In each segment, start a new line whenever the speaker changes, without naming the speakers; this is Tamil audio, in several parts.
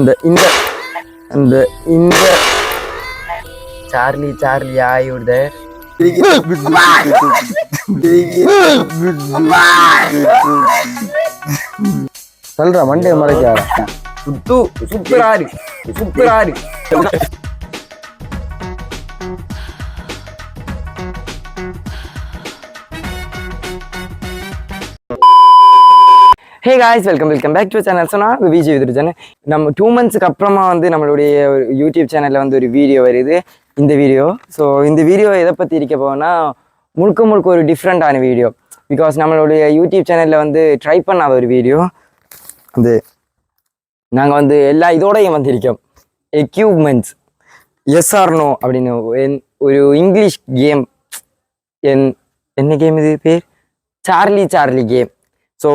இந்த இந்த இந்த இந்த சார்லி சார்லி ஆயுத
சொல்றா மண்டே மறைக்காத
சுத்து சூப்பரா இருக்கு hey guys welcome welcome back to channel சொன்னால் விஜய் விதுருஜன் நம்ம டூ மந்த்ஸ்க்கு அப்புறமா வந்து நம்மளுடைய ஒரு யூடியூப் சேனலில் வந்து ஒரு வீடியோ வருது. இந்த வீடியோ ஸோ இந்த வீடியோ எதை பற்றி இருக்க போனா முழுக்க முழுக்க ஒரு டிஃப்ரெண்ட்டான வீடியோ பிகாஸ் நம்மளுடைய யூடியூப் சேனலில் வந்து ட்ரை பண்ணாத ஒரு வீடியோ அது நாங்கள் வந்து எல்லா இதோடையும் வந்திருக்கோம் எக்யூப்மெண்ட்ஸ் எஸ்ஆர்னோ அப்படின்னு என்- ஒரு இங்கிலீஷ் கேம் என் என்ன கேம் இது பேர்? சார்லி சார்லி கேம் ஸோ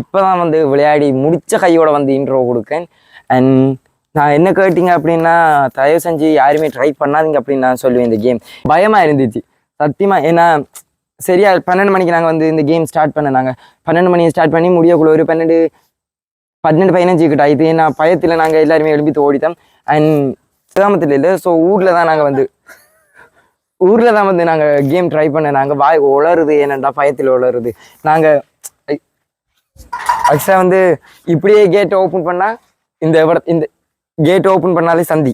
இப்போ தான் வந்து விளையாடி முடித்த கையோட வந்து இன்ட்ரோ கொடுக்கேன். அண்ட் நான் என்ன கேட்டிங்க அப்படின்னா தயவு செஞ்சு யாருமே ட்ரை பண்ணாதீங்க அப்படின்னு நான் சொல்லுவேன் இந்த கேம் பயமாக இருந்துச்சு. சத்தியமாக ஏன்னா சரியா பன்னெண்டு மணிக்கு நாங்கள் வந்து இந்த கேம் ஸ்டார்ட் பண்ண பன்னெண்டு மணிக்கு ஸ்டார்ட் பண்ணி முடியக்குள்ள ஒரு பன்னெண்டு பன்னெண்டு பதினஞ்சு கிட்ட ஆயிடுது நான் பயத்தில் நாங்கள் எல்லாருமே எழுப்பி ஓடித்தோம் அண்ட் கிராமத்தில் இல்லை ஸோ ஊரில் தான் நாங்கள் வந்து ஊரில் தான் வந்து நாங்கள் கேம் ட்ரை பண்ண நாங்கள் வாய் உளருது ஏனண்டா பயத்தில் உளருது நாங்கள் ஆக்சுவலாக வந்து இப்படியே கேட் ஓப்பன் பண்ணால் இந்த இந்த கேட் ஓப்பன் பண்ணாலே சந்தி.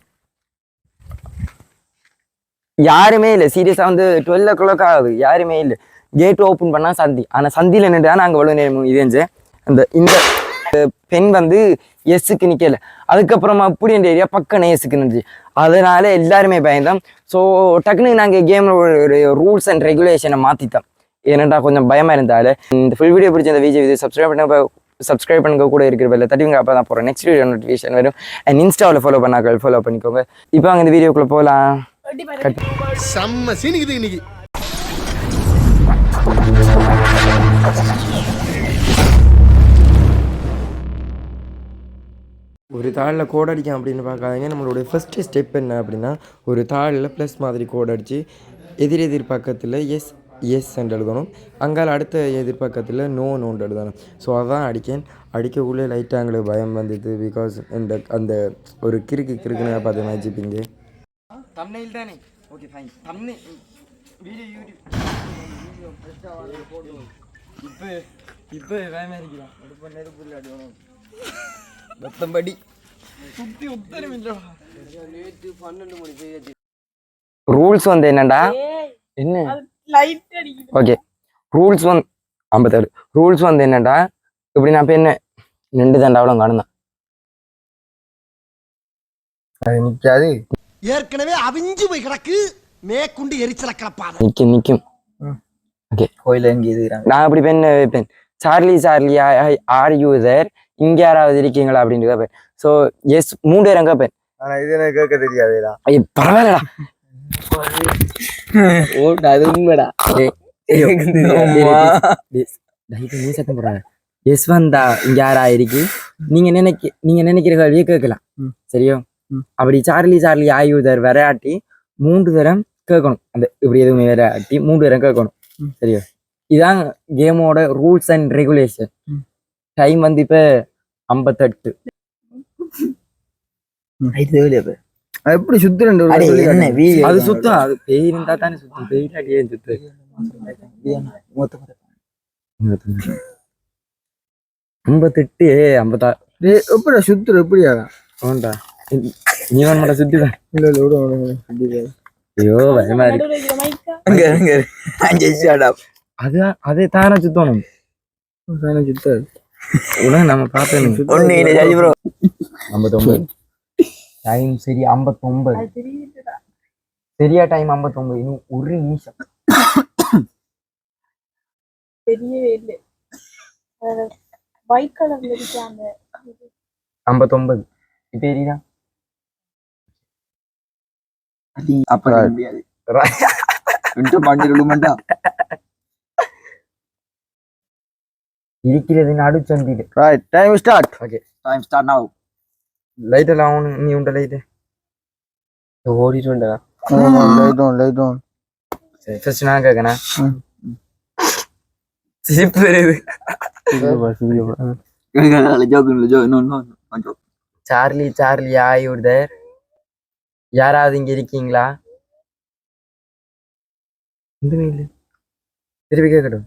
யாருமே இல்லை. சீரியஸாக வந்து டுவெல் ஓ கிளாக் ஆகுது. யாருமே இல்லை. கேட் ஓப்பன் பண்ணால் சந்தி. ஆனால் சந்தியில் நின்று தான் நாங்கள் எவ்வளோ நேரம் இதேஞ்சு அந்த இந்த பெண் வந்து எஸ்ஸுக்கு நிற்கல அதுக்கப்புறமா அப்படி இந்த ஏரியா பக்கம் எஸ்ஸுக்கு நின்று அதனால எல்லாருமே பயந்தோம். ஸோ டக்குனு நாங்கள் கேமில் ஒரு ரூல்ஸ் அண்ட் ரெகுலேஷனை மாற்றிட்டோம் ஏன்னாடா கொஞ்சம் பயமாக இருந்தால. இந்த ஃபுல் வீடியோ பிடிச்ச இந்த விஜய் இது சப்ஸ்கிரைப் பண்ண சப்ஸ்கிரைப் பண்ணுங்க கூட இருக்கிற பெல்ல தட்டிங்க அப்போ தான் போகிறேன் நெக்ஸ்ட் வீடியோ நோட்டிஃபிகேஷன் வரும். அண்ட் இன்ஸ்டாவில் ஃபாலோ பண்ணாக்கள் ஃபாலோ பண்ணிக்கோங்க. இப்போ அங்கே இந்த வீடியோக்குள்ளே போகலாம்
செம்ம சீனிக்குது இன்னைக்கு.
ஒரு தாளில் கோட் அடிக்கும் அப்படின்னு பார்க்காதீங்க. நம்மளுடைய ஃபஸ்ட்டு ஸ்டெப் என்ன அப்படின்னா ஒரு தாளில் ப்ளஸ் மாதிரி கோட் அடித்து எதிர் எதிர் பக்கத்தில் எஸ் எஸ் என்று எழுதணும். அங்கால அடுத்த எதிர் பக்கத்தில் நோ நோண்டு எழுதணும். ஸோ அதான் அடிக்கேன். அடிக்கக்குள்ளே லைட்டாக எங்களுக்கு பயம் வந்தது பிகாஸ் இந்த அந்த ஒரு கிறுக்கு கிறுக்குன்னு பார்த்து மேஜிப்பிங்க தம்னையில் தானே? ஓகே ஃபைன் தம்னை வீடியோ யூடியூப் இப்போ இப்போ வேமே இருக்கலாம் ஒரு நெருப்பு அடிக்கணும். மொத்தம்படி. சுத்தி உத்தரவில்லை ரூல்ஸ் வந்து என்னடா? என்ன? ஓகே ரூல்ஸ் வந்து ஐம்பத்தேழு ரூல்ஸ் வந்து என்னடா? இப்படி நான் இப்போ என்ன? ரெண்டு தண்டாவளம் காணுந்தான். அது நிற்காது
ஏற்கனவே அவிஞ்சு போய் கிடக்கு. மேற்குண்டு எரிச்சல கிளப்பாத
நிற்கும் நிற்கும்
கோயில எங்க இது
நான் அப்படி பெண் வைப்பேன்? Charlie Charlie are you there இங்கே யாராவது இருக்கீங்களா அப்படின்னு கேட்பேன் ஸோ எஸ் மூணு பேரும் கேட்பேன்
ஆனா இது எனக்கு கேட்க தெரியாதுடா.
ஐய் பரவாயில்லடா.
ஓட்டு அது உண்மைடா.
தயவு நீ சத்தம் போடுறாங்க எஸ் வந்தா இங்க யாரா இருக்கு? நீங்க நினைக்க நீங்க நினைக்கிற கேள்வியை கேட்கலாம். சரியோ? அப்படி சார்லி சார்லி ஆயுதர் விளையாட்டி மூன்று தரம் கேட்கணும். அந்த இப்படி எதுவுமே விளையாட்டி மூன்று தரம் கேட்கணும். சரியோ? இதான் கேமோட ரூல்ஸ் அண்ட் ரெகுலேஷன். டைம் வந்து இப்ப ஐம்பத்தெட்டு.
எப்படி சுத்துறேன்
என்ன அது சுத்தம் அது பேய் இருந்தா தானே சுத்தம். பேய் இல்லாட்டி ஏன் சுத்து? ஐம்பத்தெட்டு ஐம்பத்தா
எப்படி சுத்துற? எப்படியா?
வேண்டா நீ வேணும் மட்டும் சுத்திதான்
இல்ல இல்ல விட விட
ஐயோ பயமா இருக்கு. அது அதே தானே சுத்தணும்?
சுத்தாது.
உடனே நம்ம பார்த்தோம்
ஒண்ணு இல்ல ஜாஜி ப்ரோ
ஐம்பத்தொம்பது. டைம் சரி ஐம்பத்தொம்பது சரியா டைம் ஐம்பத்தொம்பது இன்னும் ஒரு நிமிஷம்.
தெரியவே இல்லை. ஒயிட் கலர்ல இருக்கு அந்த.
ஐம்பத்தொம்பது இப்போ எரியுதா
அப்ப முடியாது. விட்டு பாண்டி விழுமாட்டா
இருக்கிறது நடுச்சந்தில்.
Right time start
okay
time start now
light எல்லாம் ஆன் நீ உண்ட லைட்டு
ஓடிட்டு வந்தா லைட் ஆன் லைட் ஆன்
சரி ஃபர்ஸ்ட் நான் கேட்கணும்
ம்.
சிரிப்பு வருது சார்லி சார்லி ஆயுர்தர் யாராவது இங்க இருக்கீங்களா? திருப்பி கேட்கட்டும்.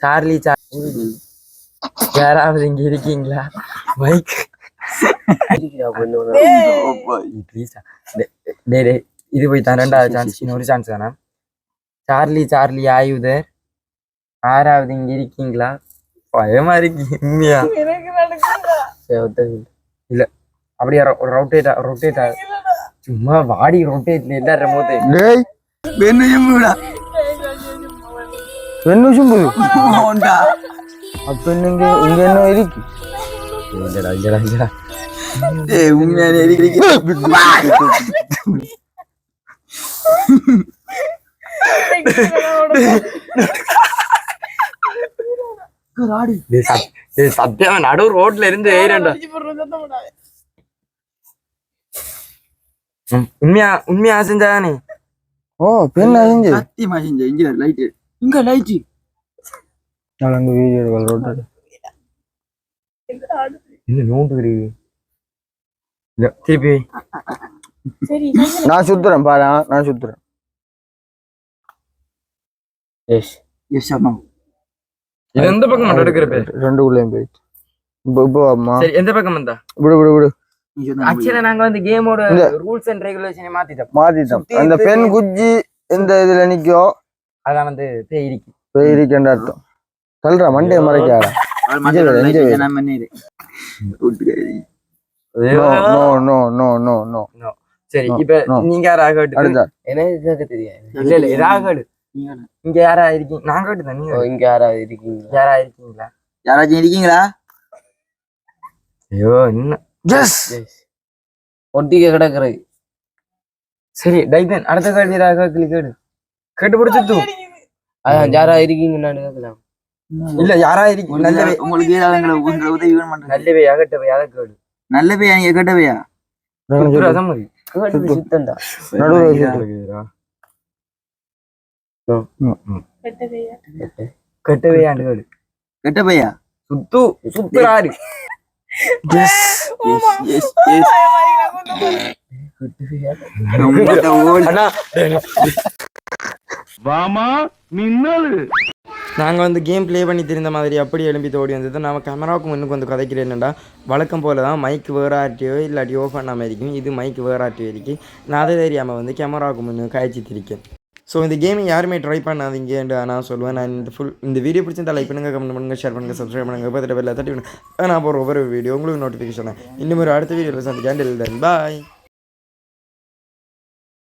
Charlie Charlie. யாராவது இங்க இருக்கீங்களா? மைக் இது போய் தான் ரெண்டாவது சான்ஸ் இன்னொரு சான்ஸ் தானே சார்லி சார்லி ஆயுதர் யாராவது இங்க இருக்கீங்களா பயமா இருக்கு உண்மையா இல்ல அப்படியே ரொட்டேட் ரொட்டேட் சும்மா வாடி ரொட்டேட்ல இல்ல ரெமோட்
டேய்
ரெண்டு நிமிஷம் போது
உண்டா
அப்ப இங்க இங்க என்ன இருக்கு
இல்லடா இல்லடா இல்லடா சத்- டேய் சத்தியமா நடு ரோட்ல இருந்து உண்மையா உண்மையா செஞ்சாதானே
ஓ பெண் அழிஞ்சு
சத்தியமா செஞ்ச இங்க லைட் இங்க லைட்
நான் அங்க வீடியோ ரோட்டாடு
இன்னும் நோண்டு இருக்கு இல்ல திருப்பி
சரி
நான் சுத்துறேன் பாரு நான் சுத்துறேன். எஸ்
எஸ் அம்மா
இது எந்த பக்கம் எடுக்கிற பேர்?
ரெண்டுக்குள்ளேயும் போயிட்டு. இப்போ அம்மா
சரி எந்த பக்கம் வந்தா?
விடு விடு விடு.
ஆக்சுவலா நாங்க வந்து கேமோட ரூல்ஸ் அண்ட் ரெகுலேஷனை மாத்திட்டோம்.
மாத்திட்டோம். அந்த. பெண் குஜ்ஜி எந்த இதுல நிக்கோ.
அதான் வந்து பேய் இருக்கு.
அர்த்தம். சொல்றா மண்டே மறைக்காடா
நான்
சரி இப்ப. நீங்க யாரா கேட்டு
அடுத்த
எனக்கு கேட்க தெரியாது
இல்ல இல்ல இதா கேடு இங்க யாரா இருக்கீங்க நான்
ஓ, இங்க யாராவது இருக்கீங்க
யாரா இருக்கீங்களா
யாராச்சும் இருக்கீங்களா
ஐயோ இன்னும்
எஸ்
ஒட்டிக்க கிடக்குறது
சரி டைதன் அடுத்த கேள்வி ஏதாவது கேள்வி கேடு கேட்டு பிடிச்சிட்டு
அதான் யாரா இருக்கீங்கன்னு கேட்கலாம்
இல்ல யாரா இருக்கு நல்லவே
உங்களுக்கு ஏதாவது உங்களை உதவி பண்றது.
நல்லவே அகட்டவை அதை கேடு
நல்ல பையா நீங்க கேட்டவையா
சுத்துறா சம்மதி
கேட்டு சுத்தண்டா
நடுவில் சுத்து.
கேடு சுத்துறாரு
எஸ் எஸ் எஸ்
அண்ணா. நாங்கள் வந்து கேம் ப்ளே பண்ணி தெரிந்த மாதிரி அப்படி எழும்பி தோடி வந்தது. நம்ம கேமராவுக்கு முன்னுக்கு வந்து கதைக்கிறேன்டா வழக்கம் போல தான் மைக் வேறு ஆர்டியோ இல்லாட்டி ஓஃப் பண்ணாமல் இருக்கும் இது மைக் வேறு ஆர்டியோ இருக்கு. நான் அதை தெரியாமல் வந்து கேமராவுக்கு முன்னே காய்ச்சி திரிக்கேன். ஸோ இந்த கேமை யாருமே ட்ரை பண்ணாதீங்கன்னு நான் சொல்லுவேன் நான் இந்த ஃபுல் இந்த வீடியோ பிடிச்சிருந்தா லைக் பண்ணுங்கள் கமெண்ட் பண்ணுங்கள் ஷேர் பண்ணுங்கள் சப்ஸ்கிரைப் பண்ணுங்கள் பத்திர பெல்ல தட்டி விடுங்க. நான் போகிற ஒவ்வொரு வீடியோ உங்களுக்கு நோட்டிஃபிகேஷன் இன்னும் ஒரு அடுத்த வீடியோவில் சந்திக்காண்டில் பாய்